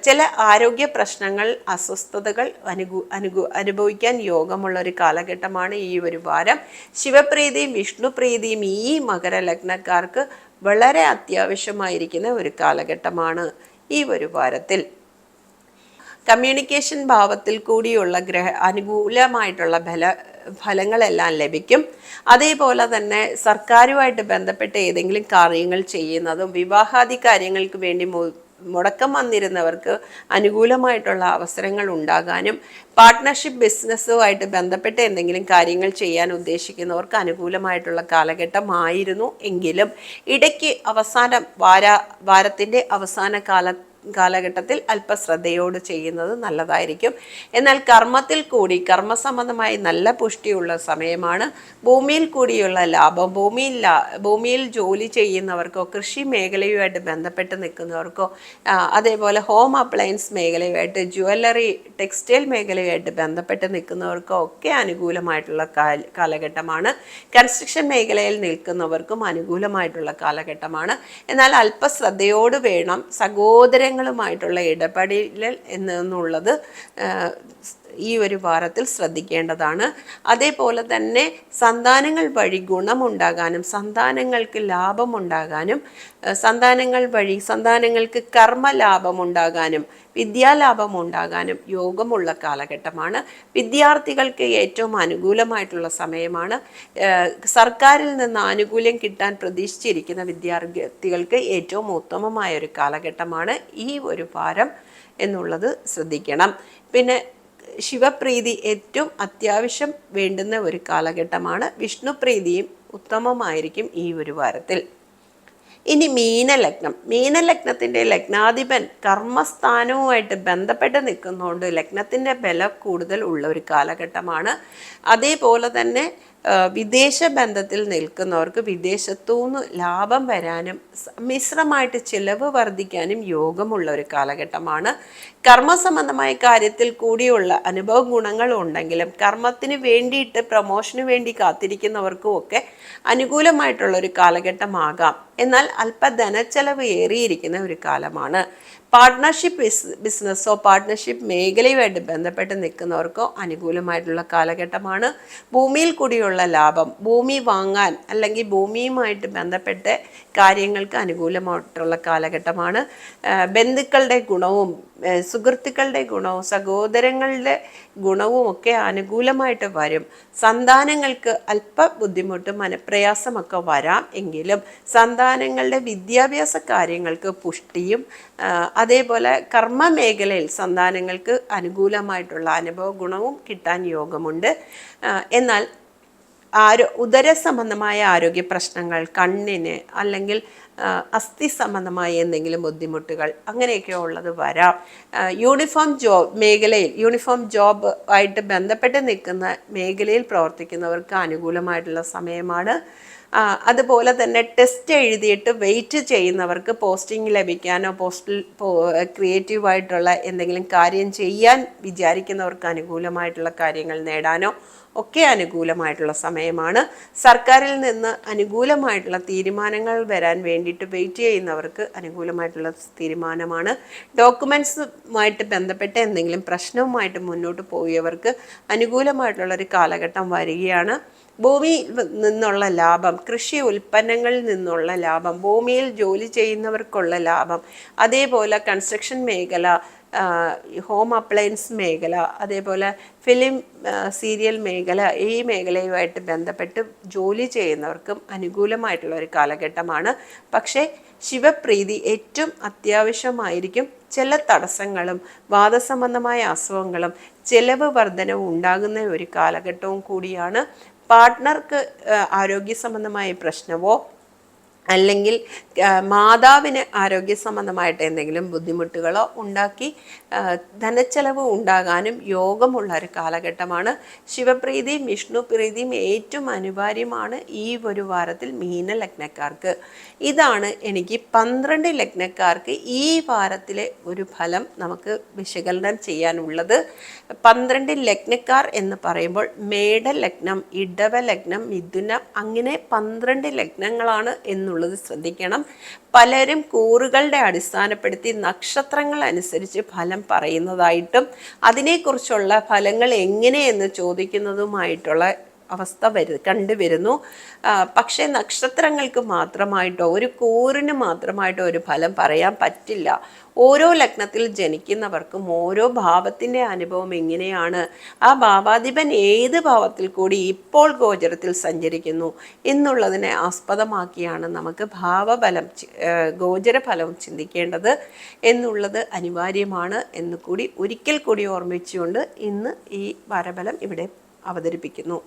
ചില ആരോഗ്യ പ്രശ്നങ്ങൾ അസ്വസ്ഥതകൾ അനുഭൂ അനുഭൂ അനുഭവിക്കാൻ യോഗമുള്ള ഒരു കാലഘട്ടമാണ് ഈ ഒരു വാരം. ശിവപ്രീതിയും വിഷ്ണുപ്രീതിയും ഈ മകരലഗ്നക്കാർക്ക് വളരെ അത്യാവശ്യമായിരിക്കുന്ന ഒരു കാലഘട്ടമാണ് ഈ ഒരു വാരത്തിൽ. കമ്മ്യൂണിക്കേഷൻ ഭാവത്തിൽ കൂടിയുള്ള ഗ്രഹ അനുകൂലമായിട്ടുള്ള ഫല ഫലങ്ങളെല്ലാം ലഭിക്കും. അതേപോലെ തന്നെ സർക്കാരുമായിട്ട് ബന്ധപ്പെട്ട ഏതെങ്കിലും കാര്യങ്ങൾ ചെയ്യുന്നതും വിവാഹാദി കാര്യങ്ങൾക്ക് വേണ്ടി മുടക്കം വന്നിരുന്നവർക്ക് അനുകൂലമായിട്ടുള്ള അവസരങ്ങൾ ഉണ്ടാകാനും പാർട്ട്ണർഷിപ്പ് ബിസിനസ്സുമായിട്ട് ബന്ധപ്പെട്ട എന്തെങ്കിലും കാര്യങ്ങൾ ചെയ്യാൻ ഉദ്ദേശിക്കുന്നവർക്ക് അനുകൂലമായിട്ടുള്ള കാലഘട്ടമായിരുന്നു എങ്കിലും ഇടയ്ക്ക് അവസാനം വാര വാരത്തിന്റെ അവസാന കാല കാലഘട്ടത്തിൽ അല്പശ്രദ്ധയോട് ചെയ്യുന്നത് നല്ലതായിരിക്കും. എന്നാൽ കർമ്മത്തിൽ കൂടി കർമ്മസംബന്ധമായി നല്ല പുഷ്ടിയുള്ള സമയമാണ്. ഭൂമിയിൽ കൂടിയുള്ള ലാഭം ഭൂമിയിൽ ഭൂമിയിൽ ജോലി ചെയ്യുന്നവർക്കോ കൃഷി മേഖലയുമായിട്ട് ബന്ധപ്പെട്ട് നിൽക്കുന്നവർക്കോ അതേപോലെ ഹോം അപ്ലയൻസ് മേഖലയുമായിട്ട് ജുവല്ലറി ടെക്സ്റ്റൈൽ മേഖലയുമായിട്ട് ബന്ധപ്പെട്ട് നിൽക്കുന്നവർക്കോ ഒക്കെ അനുകൂലമായിട്ടുള്ള കാലഘട്ടമാണ്. കൺസ്ട്രക്ഷൻ മേഖലയിൽ നിൽക്കുന്നവർക്കും അനുകൂലമായിട്ടുള്ള കാലഘട്ടമാണ്. എന്നാൽ അല്പശ്രദ്ധയോട് വേണം സഹോദരങ്ങളുമായിട്ടുള്ള ഇടപെടൽ എന്നുള്ളത് ഈ ഒരു വാരത്തിൽ ശ്രദ്ധിക്കേണ്ടതാണ്. അതേപോലെ തന്നെ സന്താനങ്ങൾ വഴി ഗുണമുണ്ടാകാനും സന്താനങ്ങൾക്ക് ലാഭമുണ്ടാകാനും സന്താനങ്ങൾ വഴി സന്താനങ്ങൾക്ക് കർമ്മ ലാഭമുണ്ടാകാനും വിദ്യാലാഭം ഉണ്ടാകാനും യോഗമുള്ള കാലഘട്ടമാണ്. വിദ്യാർത്ഥികൾക്ക് ഏറ്റവും അനുകൂലമായിട്ടുള്ള സമയമാണ്. സർക്കാരിൽ നിന്ന് ആനുകൂല്യം കിട്ടാൻ പ്രതീക്ഷിച്ചിരിക്കുന്ന വിദ്യാർത്ഥികൾക്ക് ഏറ്റവും ഉത്തമമായ ഒരു കാലഘട്ടമാണ് ഈ ഒരു വാരം എന്നുള്ളത് ശ്രദ്ധിക്കണം. പിന്നെ ശിവപ്രീതി ഏറ്റവും അത്യാവശ്യം വേണ്ടുന്ന ഒരു കാലഘട്ടമാണ്. വിഷ്ണുപ്രീതിയും ഉത്തമമായിരിക്കും ഈ ഒരു വാരത്തിൽ. ഇനി മീനലഗ്നം. മീനലഗ്നത്തിന്റെ ലഗ്നാധിപൻ കർമ്മസ്ഥാനവുമായിട്ട് ബന്ധപ്പെട്ട് നിൽക്കുന്നതുകൊണ്ട് ലഗ്നത്തിന്റെ ബലം കൂടുതൽ ഉള്ള ഒരു കാലഘട്ടമാണ്. അതേപോലെ തന്നെ വിദേശ ബന്ധത്തിൽ നിൽക്കുന്നവർക്ക് വിദേശത്തുനിന്ന് ലാഭം വരാനും മിശ്രമായിട്ട് ചിലവ് വർദ്ധിക്കാനും യോഗമുള്ള ഒരു കാലഘട്ടമാണ്. കർമ്മസംബന്ധമായ കാര്യത്തിൽ കൂടിയുള്ള അനുഭവ ഗുണങ്ങളും ഉണ്ടെങ്കിലും കർമ്മത്തിന് വേണ്ടിയിട്ട് പ്രൊമോഷന് വേണ്ടി കാത്തിരിക്കുന്നവർക്കും ഒക്കെ അനുകൂലമായിട്ടുള്ള ഒരു കാലഘട്ടമാകാം. എന്നാൽ അല്പ ധനച്ചെലവ് ഏറിയിരിക്കുന്ന ഒരു കാലമാണ്. പാർട്ട്ണർഷിപ്പ് ബിസ് ബിസിനസ്സോ പാർട്ട്ണർഷിപ്പ് മേഖലയുമായിട്ട് ബന്ധപ്പെട്ട് നിൽക്കുന്നവർക്കോ അനുകൂലമായിട്ടുള്ള കാലഘട്ടമാണ്. ഭൂമിയിൽ കൂടിയുള്ള ലാഭം ഭൂമി വാങ്ങാൻ അല്ലെങ്കിൽ ഭൂമിയുമായിട്ട് ബന്ധപ്പെട്ട് കാര്യങ്ങൾക്ക് അനുകൂലമായിട്ടുള്ള കാലഘട്ടമാണ്. ബന്ധുക്കളുടെ ഗുണവും സുഹൃത്തുക്കളുടെ ഗുണവും സഹോദരങ്ങളുടെ ഗുണവും ഒക്കെ അനുകൂലമായിട്ട് വരും. സന്താനങ്ങൾക്ക് അല്പ ബുദ്ധിമുട്ടും മനപ്രയാസമൊക്കെ വരാം എങ്കിലും സന്താനങ്ങളുടെ വിദ്യാഭ്യാസ കാര്യങ്ങൾക്ക് പുഷ്ടിയും അതേപോലെ കർമ്മ മേഖലയിൽ സന്താനങ്ങൾക്ക് അനുകൂലമായിട്ടുള്ള അനുഭവ ഗുണവും കിട്ടാൻ യോഗമുണ്ട്. എന്നാൽ ആരോ ഉദര സംബന്ധമായ ആരോഗ്യ പ്രശ്നങ്ങൾ കണ്ണിന് അല്ലെങ്കിൽ അസ്ഥി സംബന്ധമായ എന്തെങ്കിലും ബുദ്ധിമുട്ടുകൾ അങ്ങനെയൊക്കെ ഉള്ളത് വരാം. യൂണിഫോം ജോബ് മേഖലയിൽ യൂണിഫോം ജോബ് ആയിട്ട് ബന്ധപ്പെട്ട് നിൽക്കുന്ന മേഖലയിൽ പ്രവർത്തിക്കുന്നവർക്ക് അനുകൂലമായിട്ടുള്ള സമയമാണ്. അതുപോലെ തന്നെ ടെസ്റ്റ് എഴുതിയിട്ട് വെയിറ്റ് ചെയ്യുന്നവർക്ക് പോസ്റ്റിംഗ് ലഭിക്കാനോ പോസ്റ്റിൽ ക്രിയേറ്റീവായിട്ടുള്ള എന്തെങ്കിലും കാര്യം ചെയ്യാൻ വിചാരിക്കുന്നവർക്ക് അനുകൂലമായിട്ടുള്ള കാര്യങ്ങൾ നേടാനോ ഒക്കെ അനുകൂലമായിട്ടുള്ള സമയമാണ്. സർക്കാരിൽ നിന്ന് അനുകൂലമായിട്ടുള്ള തീരുമാനങ്ങൾ വരാൻ വേണ്ടിയിട്ട് വെയിറ്റ് ചെയ്യുന്നവർക്ക് അനുകൂലമായിട്ടുള്ള തീരുമാനമാണ്. ഡോക്യുമെൻസുമായിട്ട് ബന്ധപ്പെട്ട എന്തെങ്കിലും പ്രശ്നവുമായിട്ട് മുന്നോട്ട് പോയവർക്ക് അനുകൂലമായിട്ടുള്ള ഒരു കാലഘട്ടം വരികയാണ്. ഭൂമി നിന്നുള്ള ലാഭം കൃഷി ഉൽപ്പന്നങ്ങളിൽ നിന്നുള്ള ലാഭം ഭൂമിയിൽ ജോലി ചെയ്യുന്നവർക്കുള്ള ലാഭം അതേപോലെ കൺസ്ട്രക്ഷൻ മേഖല ഹോം അപ്ലയൻസ് മേഖല അതേപോലെ ഫിലിം സീരിയൽ മേഖല ഈ മേഖലയുമായിട്ട് ബന്ധപ്പെട്ട് ജോലി ചെയ്യുന്നവർക്കും അനുകൂലമായിട്ടുള്ള ഒരു കാലഘട്ടമാണ്. പക്ഷേ ശിവപ്രീതി ഏറ്റവും അത്യാവശ്യമായിരിക്കും ചില തടസ്സങ്ങളും വാദസംബന്ധമായ അസുഖങ്ങളും ചെലവ് വർധനവും ഉണ്ടാകുന്ന ഒരു കാലഘട്ടവും കൂടിയാണ്. പാർട്ട്ണർക്ക് ആരോഗ്യ സംബന്ധമായ പ്രശ്നമോ അല്ലെങ്കിൽ മാതാവിന് ആരോഗ്യ സംബന്ധമായിട്ട് എന്തെങ്കിലും ബുദ്ധിമുട്ടുകളോ ഉണ്ടാക്കി ധനച്ചെലവ് ഉണ്ടാകാനും യോഗമുള്ള ഒരു കാലഘട്ടമാണ്. ശിവപ്രീതിയും വിഷ്ണു പ്രീതിയും ഏറ്റവും അനിവാര്യമാണ് ഈ ഒരു വാരത്തിൽ മീന ലഗ്നക്കാർക്ക്. ഇതാണ് എനിക്ക് പന്ത്രണ്ട് ലഗ്നക്കാർക്ക് ഈ വാരത്തിലെ ഒരു ഫലം നമുക്ക് വിശകലനം ചെയ്യാനുള്ളത്. പന്ത്രണ്ട് ലഗ്നക്കാർ എന്ന് പറയുമ്പോൾ മേട ലഗ്നം ഇടവ ലഗ്നം മിഥുനം അങ്ങനെ പന്ത്രണ്ട് ലഗ്നങ്ങളാണ് എന്നുള്ളത് ശ്രദ്ധിക്കണം. പലരും കൂറുകളുടെ അടിസ്ഥാനപ്പെടുത്തി നക്ഷത്രങ്ങൾ അനുസരിച്ച് ഫലം പറയുന്നതായിട്ടും അതിനെക്കുറിച്ചുള്ള ഫലങ്ങൾ എങ്ങനെയെന്ന് ചോദിക്കുന്നതുമായിട്ടുള്ള അവസ്ഥ വരു കണ്ടുവരുന്നു. പക്ഷേ നക്ഷത്രങ്ങൾക്ക് മാത്രമായിട്ടോ ഒരു കൂറിന് മാത്രമായിട്ടോ ഒരു ഫലം പറയാൻ പറ്റില്ല. ഓരോ ലഗ്നത്തിൽ ജനിക്കുന്നവർക്കും ഓരോ ഭാവത്തിന്റെ അനുഭവം എങ്ങനെയാണ് ആ ഭാവാധിപൻ ഏത് ഭാവത്തിൽ കൂടി ഇപ്പോൾ ഗോചരത്തിൽ സഞ്ചരിക്കുന്നു എന്നുള്ളതിനെ ആസ്പദമാക്കിയാണ് നമുക്ക് ഭാവഫലം ഗോചരഫലം ചിന്തിക്കേണ്ടത് എന്നുള്ളത് അനിവാര്യമാണ് എന്ന് കൂടി ഒരിക്കൽ കൂടി ഓർമ്മിച്ചുകൊണ്ട് ഇന്ന് ഈ വരബലം ഇവിടെ അവതരിപ്പിക്കുന്നു.